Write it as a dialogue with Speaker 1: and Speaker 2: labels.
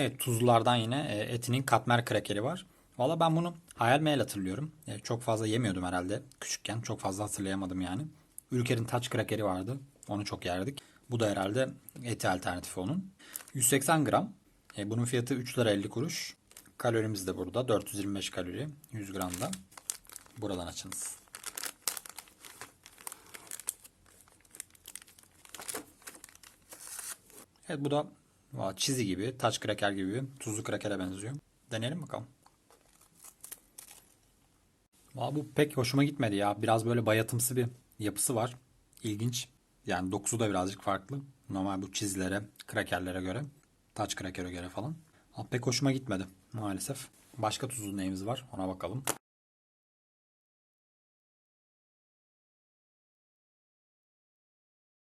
Speaker 1: Evet tuzlulardan yine e, etinin katmer krakeri var. Valla ben bunu hayal meyal hatırlıyorum. E, çok fazla yemiyordum herhalde küçükken. Çok fazla hatırlayamadım yani. Ülker'in taç krakeri vardı. Onu çok yerdik. Bu da herhalde eti alternatifi onun. 180 gram. E, bunun fiyatı 3 lira 50 kuruş. Kalorimiz de burada. 425 kalori. 100 gramda. Buradan açınız. Evet bu da valla çizi gibi, taç kraker gibi, tuzlu krakere benziyor. Deneyelim bakalım. Valla bu pek hoşuma gitmedi ya. Biraz böyle bayatımsı bir yapısı var. İlginç. Yani dokusu da birazcık farklı. Normal bu çizilere, krakerlere göre. Taç krakere göre falan. Ama pek hoşuma gitmedi maalesef. Başka tuzlu neyimiz var ona bakalım.